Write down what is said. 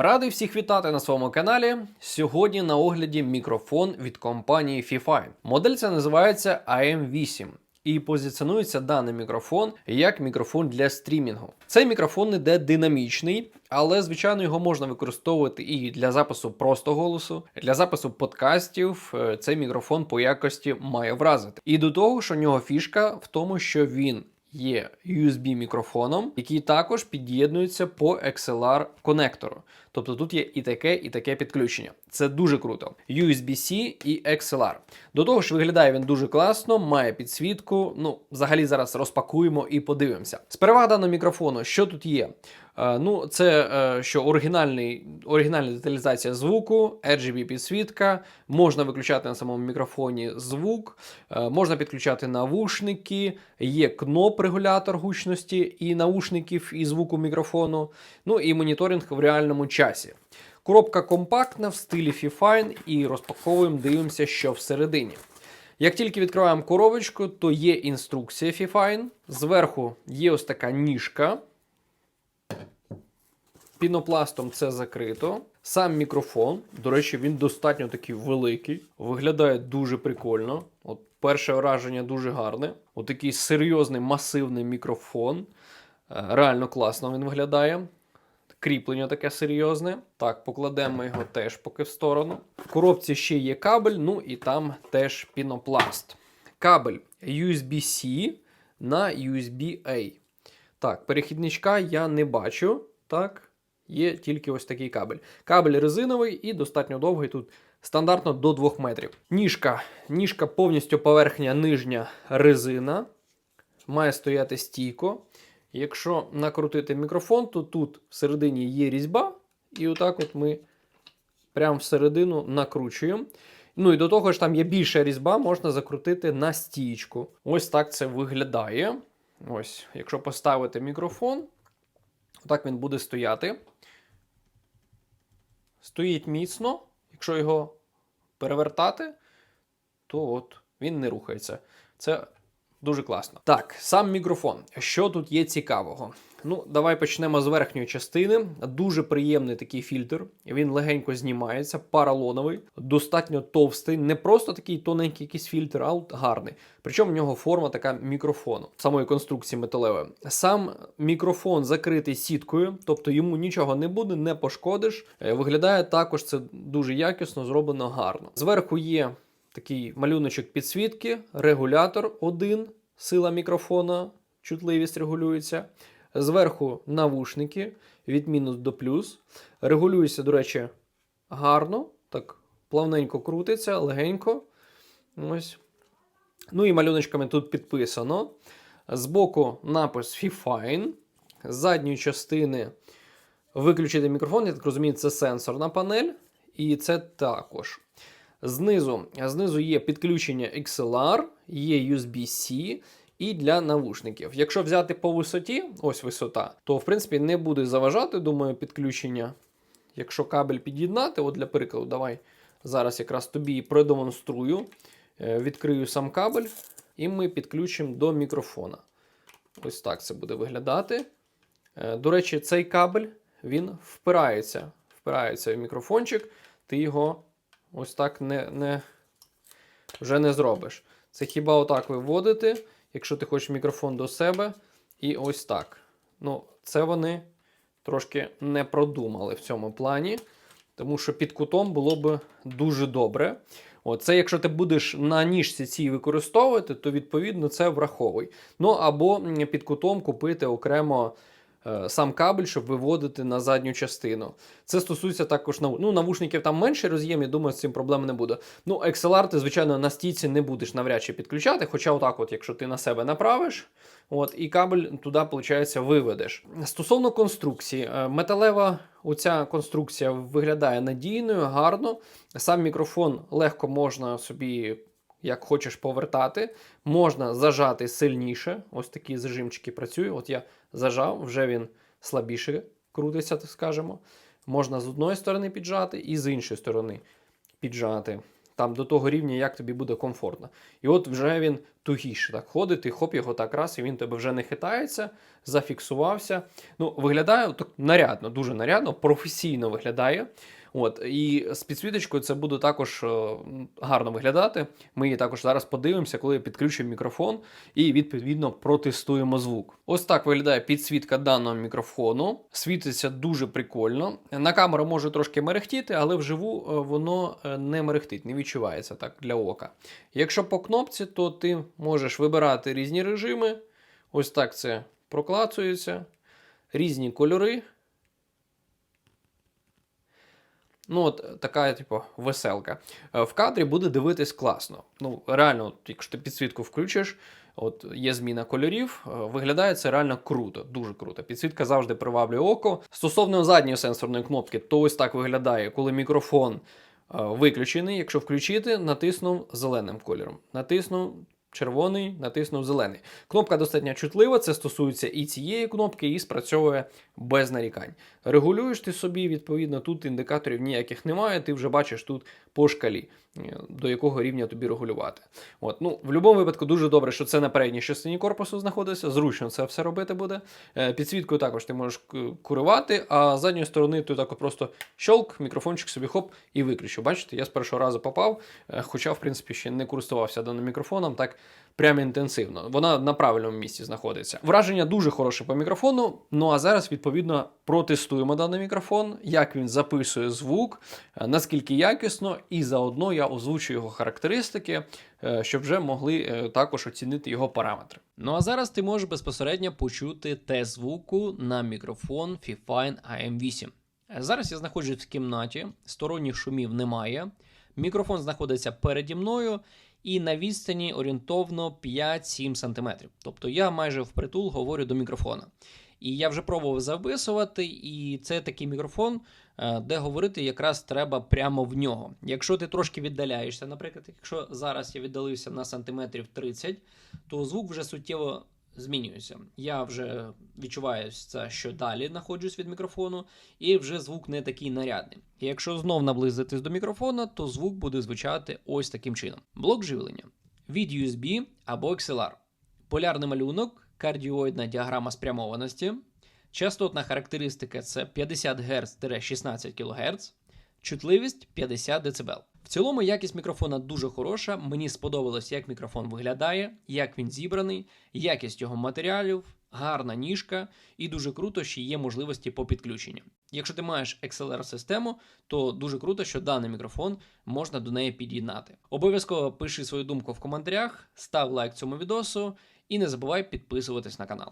Радий всіх вітати на своєму каналі. Сьогодні на огляді мікрофон від компанії Fifine. Модель ця називається AM8. І позиціонується даний мікрофон як мікрофон для стрімінгу. Цей мікрофон іде динамічний, але звичайно його можна використовувати і для запису просто голосу, для запису подкастів. Е, Цей мікрофон по якості має вразити. І до того, що в нього фішка в тому, що він є USB мікрофоном, який також під'єднується по XLR конектору. Тобто тут є і таке, і таке підключення. Це дуже круто. USB-C і XLR. До того ж, виглядає він дуже класно, має підсвітку. Ну, взагалі зараз розпакуємо і подивимося. З перевага даного мікрофону, що тут є? Е, ну, це е, що оригінальний, оригінальна деталізація звуку, RGB підсвітка, можна виключати на самому мікрофоні звук, е, можна підключати навушники, є кноп-регулятор гучності і наушників, і звуку мікрофону, ну і моніторинг в реальному часі. Коробка компактна в стилі Fifine і розпаковуємо, дивимося, що всередині. Як тільки відкриваємо коробочку, то є інструкція Fifine. Зверху є ось така ніжка. Пінопластом це закрито. Сам мікрофон, до речі, він достатньо такий великий, виглядає дуже прикольно. От перше враження дуже гарне. От серйозний масивний мікрофон. Е, Реально класно він виглядає. Кріплення таке серйозне. Так, покладемо його теж поки в сторону. В коробці ще є кабель, ну і там теж пінопласт. Кабель USB-C на USB-A. Так, перехідничка я не бачу. Так, є тільки ось такий кабель. Кабель резиновий і достатньо довгий тут. Стандартно до 2 метрів. Ніжка. Ніжка повністю поверхня нижня резина. Має стояти стійко. Якщо накрутити мікрофон, то тут всередині є різьба, і отак от ми прямо всередину накручуємо. Ну і до того ж, там є більша різьба, можна закрутити на стійку. Ось так це виглядає. Ось, якщо поставити мікрофон, отак він буде стояти. Стоїть міцно. Якщо його перевертати, то от він не рухається. Це дуже класно. Так, сам мікрофон. Що тут є цікавого? Ну, давай почнемо з верхньої частини. Дуже приємний такий фільтр. Він легенько знімається, паралоновий, достатньо товстий, не просто такий тоненький якийсь фільтр, а гарний. Причому в нього форма така мікрофону, самої конструкції металевої. Сам мікрофон закритий сіткою, тобто йому нічого не буде, не пошкодиш. Е, Виглядає також це дуже якісно, зроблено гарно. Зверху є такий малюночок підсвітки, регулятор один, сила мікрофона, чутливість регулюється. Зверху навушники від мінус до плюс. Регулюється, до речі, гарно. Так, плавненько крутиться, легенько. Ось. Ну і малюночками тут підписано. Збоку напис Fifine. З задньої частини виключити мікрофон, я так розумію, це сенсорна панель. І це також. Знизу, знизу є підключення XLR, є USB-C і для навушників. Якщо взяти по висоті, ось висота, то в принципі не буде заважати, думаю, підключення. Якщо кабель під'єднати, от для прикладу, давай зараз якраз тобі продемонструю. Е, Відкрию сам кабель, і ми підключимо до мікрофона. Ось так це буде виглядати. Е, До речі, цей кабель він впирається. Впирається в мікрофончик, ти його ось так не, не, вже не зробиш. Це хіба отак виводити, якщо ти хочеш мікрофон до себе. І ось так. Ну, це вони трошки не продумали в цьому плані, тому що під кутом було б дуже добре. Оце, це якщо ти будеш на ніжці цій використовувати, то відповідно це враховуй. Ну або під кутом купити окремо сам кабель, щоб виводити на задню частину. Це стосується також нав... ну, навушників там менший роз'єм, я думаю, з цим проблем не буде. Ну, XLR ти, звичайно, на стійці не будеш навряд чи підключати, хоча отак, от, якщо ти на себе направиш, от, і кабель туди, виходить, виведеш. Стосовно конструкції, е, металева оця конструкція виглядає надійною, гарно. Сам мікрофон легко можна собі. Як хочеш повертати, можна зажати сильніше. Ось такі зажимчики працюють. От я зажав, вже він слабіше крутиться, так скажемо. Можна з одної сторони піджати і з іншої сторони піджати. там до того рівня, як тобі буде комфортно. І от вже він тугіше так ходить, ти хоп його так раз, і він тебе вже не хитається, зафіксувався. Ну, виглядає так нарядно, дуже нарядно, професійно виглядає. От, і з підсвіточкою це буде також е, гарно виглядати. Ми її також зараз подивимося, коли підключимо мікрофон і відповідно протестуємо звук. Ось так виглядає підсвітка даного мікрофону. Світиться дуже прикольно. На камеру може трошки мерехтіти, але вживу е, воно е, не мерехтить, не відчувається так для ока. Якщо по кнопці, то ти можеш вибирати різні режими. Ось так це проклацується, різні кольори. Ну, от така, типу, веселка. Е, В кадрі буде дивитись класно. Ну, реально, от, якщо ти підсвітку включиш, от є зміна кольорів, е, виглядає це реально круто, дуже круто. Підсвітка завжди приваблює око. Стосовно задньої сенсорної кнопки, то ось так виглядає, коли мікрофон е, виключений. Якщо включити, натиснув зеленим кольором. Натиснув червоний, натиснув зелений. Кнопка достатньо чутлива, це стосується і цієї кнопки, і спрацьовує без нарікань. Регулюєш ти собі, відповідно, тут індикаторів ніяких немає, ти вже бачиш тут по шкалі, до якого рівня тобі регулювати. От, ну, в будь-якому випадку дуже добре, що це на передній частині корпусу знаходиться, зручно це все робити буде. Е, Підсвіткою також ти можеш к- курувати, а з задньої сторони ти так просто щолк, мікрофончик собі хоп і виключив. Бачите, я з першого разу попав, е, хоча, в принципі, ще не користувався даним мікрофоном так прямо інтенсивно. Вона на правильному місці знаходиться. Враження дуже хороше по мікрофону. Ну а зараз, відповідно, протестуємо даний мікрофон, як він записує звук, е, наскільки якісно, і заодно я озвучу його характеристики, е, щоб вже могли е, також оцінити його параметри. Ну а зараз ти можеш безпосередньо почути тест звуку на мікрофон Fifine AM8. Е, Зараз я знаходжусь в кімнаті, сторонніх шумів немає. Мікрофон знаходиться переді мною і на відстані орієнтовно 5-7 см. Тобто я майже впритул говорю до мікрофона. І я вже пробував записувати, і це такий мікрофон, е, де говорити якраз треба прямо в нього. Якщо ти трошки віддаляєшся, наприклад, якщо зараз я віддалився на сантиметрів 30, то звук вже суттєво змінюється. Я вже відчуваю що далі знаходжусь від мікрофону, і вже звук не такий нарядний. І якщо знов наблизитись до мікрофона, то звук буде звучати ось таким чином: блок живлення від USB або XLR, полярний малюнок, кардіоїдна діаграма спрямованості, частотна характеристика це 50 Гц 16 кГц, чутливість 50 дБ. В цілому якість мікрофона дуже хороша. Мені сподобалось, як мікрофон виглядає, як він зібраний, якість його матеріалів, гарна ніжка, і дуже круто, що є можливості по підключенню. Якщо ти маєш XLR-систему, то дуже круто, що даний мікрофон можна до неї під'єднати. Обов'язково пиши свою думку в коментарях, став лайк цьому відосу і не забувай підписуватись на канал.